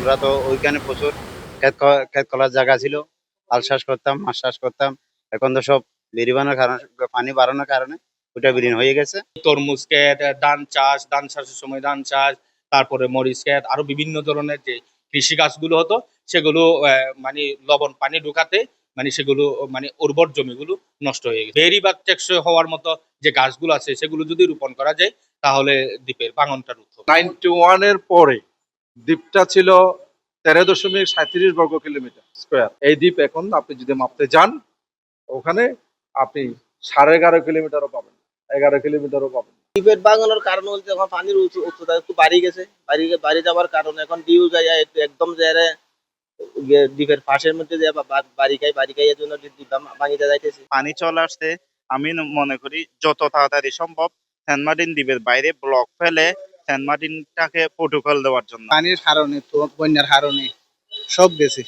আমরা তো ওইখানে প্রচুর ক্ষেত ক- ক্ষেত কলার জায়গা ছিল। আল চাষ করতাম মাছ চাষ করতাম। এখন তো সব বেরিবানোর কারণে পানি বাড়ানোর কারণে ওটা বিলীন হয়ে গেছে। তরমুজ ক্ষেত ধান চাষ ধান চাষের সময় ধান চাষ তারপরে মরিচ ক্ষেত আরও বিভিন্ন ধরনের যে কৃষি গাছগুলো হতো সেগুলো আহ, মানে লবণ পানি ঢুকাতে মানে সেগুলো মানে উর্বর জমিগুলো নষ্ট হয়ে গেছে। বেরি বা টেকসই হওয়ার মতো যে গাছগুলো আছে সেগুলো যদি রোপণ করা যায় তাহলে দ্বীপের ভাঙনটা রোধ হবে। নাইনটি ওয়ানের পরে দ্বীপটা ছিল তেরো দশমিক সাঁত্রিশ বর্গ কিলোমিটার স্কোয়ার। এই দ্বীপ এখন আপনি যদি মাপতে যান ওখানে আপনি সাড়ে এগারো কিলোমিটারও পাবেন এগারো কিলোমিটারও পাবেন। দ্বীপের বাগানোর কারণ বলতে এখন পানির উচ্চতা একটু বাড়ি গেছে বাড়ি বাড়ি যাওয়ার কারণে। এখন ডিউ যায় একটু একদম যায় দ্বীপের পাশের মধ্যে যে বাড়ি খাই বাড়ি খাই এর জন্য দ্বীপ ভাঙিতে যাইতেছে। পানি চলে আসছে আমি মনে করি যত তাড়াতাড়ি সম্ভব সেন্ট মার্টিন দ্বীপের বাইরে ব্লক ফেলে সেন্ট মার্টিনটাকে প্রোটোকল দেওয়ার জন্য। পানির কারণে তো বন্যার কারণে সব গেছে।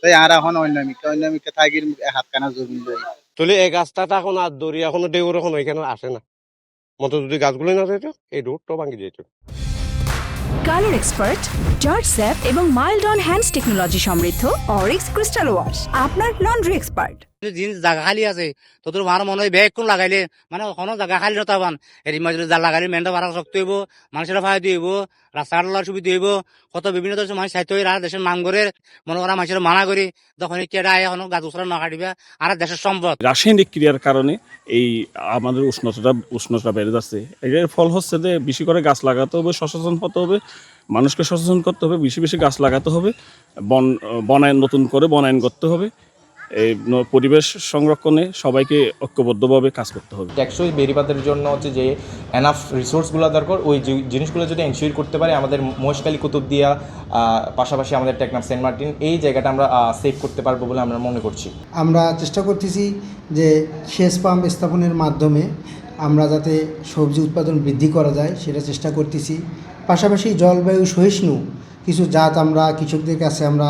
তাই আর এখন অন্যামিকা অন্যামিকা থাকির হাত কানা জমি লই তাহলে এই গাছটা তো এখন আর দড়ি এখনও দেউর এখন ওইখানে আসে না। মতো যদি গাছগুলো না যেত এই রোডটাও ভাঙি যেত। কালার এক্সপার্ট জর্জ স্যাপ এবং মাইল্ড অন হ্যান্ডস টেকনোলজি সমৃদ্ধ অরিক্স ক্রিস্টাল ওয়াশ আপনার লন্ড্রি এক্সপার্ট জিনিস জায়গা খালি আছে তোদের আমার মনে হয় ব্যাগ কোন লাগাইলে মানে কোনো জায়গা খালি নতা পান। এর মাঝে যা লাগাইলে মেনটা ভাড়া শক্ত হইব মানুষের সুবিধা হইব কত বিভিন্ন ধরনের মানুষ সাহিত্য হইরা দেশের করে মনে করা মানুষের মানা করি তখন কেডা আয় এখন গাছ উসরা না কাটিবা আর দেশের সম্পদ। রাসায়নিক ক্রিয়ার কারণে এই আমাদের উষ্ণতাটা উষ্ণতা বেড়ে যাচ্ছে। এর ফল হচ্ছে যে, বেশি করে গাছ লাগাতে হবে, সচেতন হতে হবে, মানুষকে সচেতন করতে হবে, বেশি বেশি গাছ লাগাতে হবে, বন, বনায়ন, নতুন করে বনায়ন করতে হবে। এই পরিবেশ সংরক্ষণে সবাইকে ঐক্যবদ্ধভাবে কাজ করতে হবে। টেকসই বেড়িবাদের জন্য হচ্ছে যে এনাফ রিসোর্সগুলো দরকার ওই জিনিসগুলো যদি এনশিওর করতে পারে আমাদের মহেশখালী কুতুবদিয়া পাশাপাশি আমাদের টেকনাফ সেন্ট মার্টিন এই জায়গাটা আমরা সেভ করতে পারব বলে আমরা মনে করছি। আমরা চেষ্টা করতেছি যে সেচ পাম্প স্থাপনের মাধ্যমে আমরা যাতে সবজি উৎপাদন বৃদ্ধি করা যায় সেটা চেষ্টা করতেছি। পাশাপাশি জলবায়ু সহিষ্ণু কিছু জাত আমরা কৃষকদের কাছে আমরা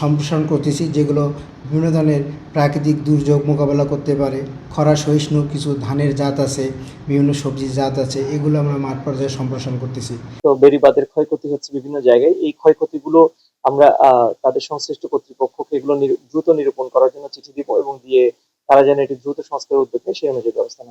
সম্প্রসারণ করতেছি যেগুলো বিভিন্ন ধরনের প্রাকৃতিক দুর্যোগ মোকাবেলা করতে পারে। খরা, সহিষ্ণু, কিছু ধানের জাত আছে, বিভিন্ন সবজির জাত আছে, এগুলো আমরা মাঠ পর্যায়ে সম্প্রসারণ করতেছি। তো বেড়িবাদের ক্ষয়ক্ষতি হচ্ছে বিভিন্ন জায়গায়। এই ক্ষয়ক্ষতিগুলো আমরা তাদের সংশ্লিষ্ট কর্তৃপক্ষকে এগুলো দ্রুত নিরূপণ করার জন্য চিঠি দিব এবং দিয়ে তারা যেন এটি দ্রুত সংস্কারের উদ্যোগ নেয় সেই অনুযায়ী ব্যবস্থা